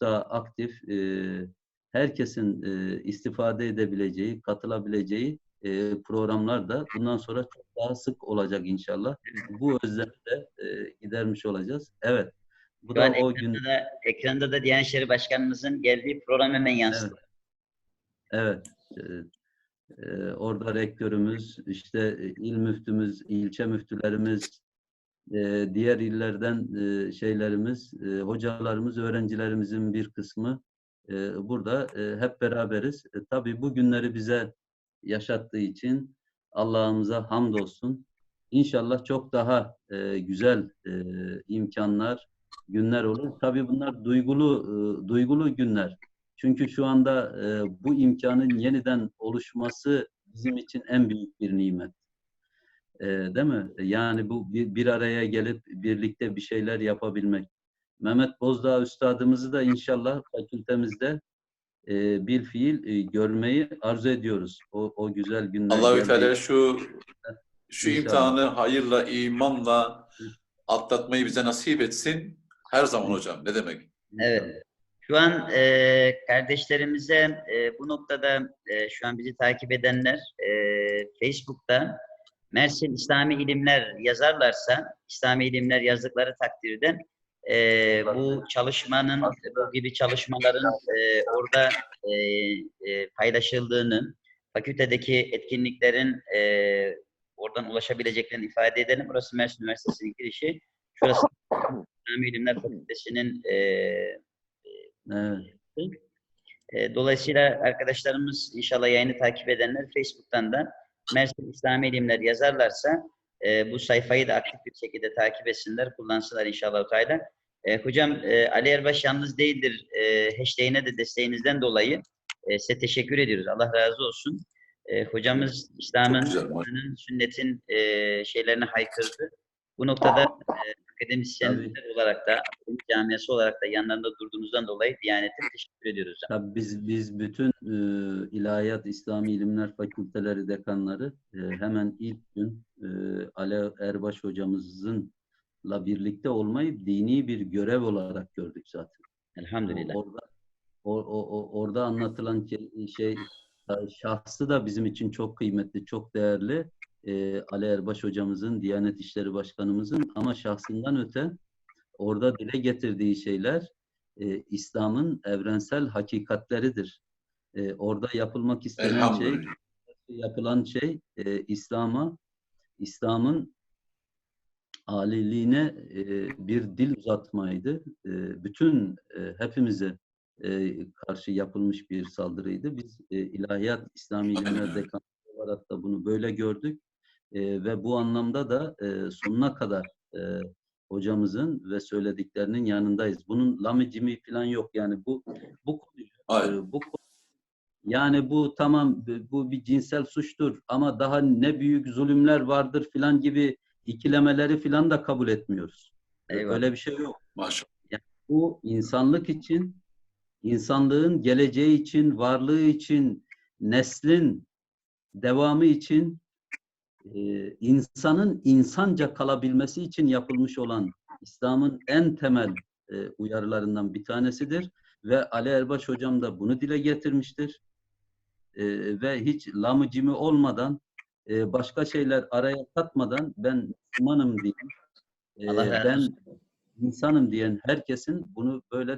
daha aktif, e, herkesin e, istifade edebileceği, katılabileceği e, programlar da bundan sonra çok daha sık olacak inşallah. Bu özlemi de e, gidermiş olacağız. Evet. Bu Şu da o gün da, ekranda da Diyanet İşleri Başkanımızın geldiği program hemen yansıdı. Evet. e, e, orada rektörümüz, işte il müftümüz, ilçe müftülerimiz, e, diğer illerden e, şeylerimiz, e, hocalarımız, öğrencilerimizin bir kısmı e, burada hep beraberiz. Tabii bu günleri bize yaşattığı için Allah'ımıza hamdolsun. İnşallah çok daha güzel imkanlar, günler olur. Tabii bunlar duygulu duygulu günler. Çünkü şu anda bu imkanın yeniden oluşması bizim için en büyük bir nimet. E, değil mi? Yani bu bir, bir araya gelip birlikte bir şeyler yapabilmek. Mehmet Bozdağ Üstadımızı da inşallah fakültemizde e, bir fiil e, görmeyi arzu ediyoruz. O, o güzel günler. Allahü Teala şu şu İnşallah. imtihanı hayırla, imanla atlatmayı bize nasip etsin. Her zaman hocam. Ne demek? Evet. Şu an e, kardeşlerimize e, bu noktada e, şu an bizi takip edenler e, Facebook'ta Mersin İslami İlimler yazarlarsa, İslami İlimler yazdıkları takdirde e, bu çalışmanın, bu gibi çalışmaların e, orada e, e, paylaşıldığını, fakültedeki etkinliklerin e, oradan ulaşabileceklerini ifade edelim. Burası Mersin Üniversitesi'nin girişi. Şurası İslami İlimler Fakültesi'nin e, e, Dolayısıyla arkadaşlarımız inşallah yayını takip edenler Facebook'tan da Mersin İslami İlimler yazarlarsa e, bu sayfayı da aktif bir şekilde takip etsinler, kullansınlar inşallah. Teala. E, hocam e, Ali Erbaş yalnız değildir e, hashtag'ine de desteğinizden dolayı e, size teşekkür ediyoruz. Allah razı olsun. E, hocamız İslam'ın, sünnetin e, şeylerini haykırdı. Bu noktada e, akademisyenler olarak da, camiası olarak da yanlarında durduğunuzdan dolayı Diyanet'e teşekkür ediyoruz. Tabii biz biz bütün e, ilahiyat İslami İlimler Fakülteleri dekanları e, hemen ilk gün e, Ali Erbaş hocamızınla birlikte olmayı dini bir görev olarak gördük zaten. Elhamdülillah. Orada o, o, o- orada anlatılan şey şahsı da bizim için çok kıymetli, çok değerli. E, Ali Erbaş hocamızın, Diyanet İşleri Başkanımızın ama şahsından öte orada dile getirdiği şeyler e, İslam'ın evrensel hakikatleridir. E, orada yapılmak istenen şey, yapılan şey e, İslam'a, İslam'ın aliliğine e, bir dil uzatmaydı. E, bütün e, hepimize e, karşı yapılmış bir saldırıydı. Biz e, ilahiyat İslami İlimler. Dekanı olarak da bunu böyle gördük. E, ve bu anlamda da e, sonuna kadar e, hocamızın ve söylediklerinin yanındayız. Bunun lami cimi falan yok. Yani bu bu konuyu e, bu konu- yani bu tamam bu bir cinsel suçtur ama daha ne büyük zulümler vardır filan gibi ikilemeleri filan da kabul etmiyoruz. Eyvallah. Öyle bir şey yok. Maşallah. Bu insanlık için, insanlığın geleceği için, varlığı için, neslin devamı için, e, insanın insanca kalabilmesi için yapılmış olan İslam'ın en temel e, uyarılarından bir tanesidir. Ve Ali Erbaş hocam da bunu dile getirmiştir. E, ve hiç lamı cimi olmadan, e, başka şeyler araya katmadan ben Müslümanım diyeyim. E, ben insanım diyen herkesin bunu böyle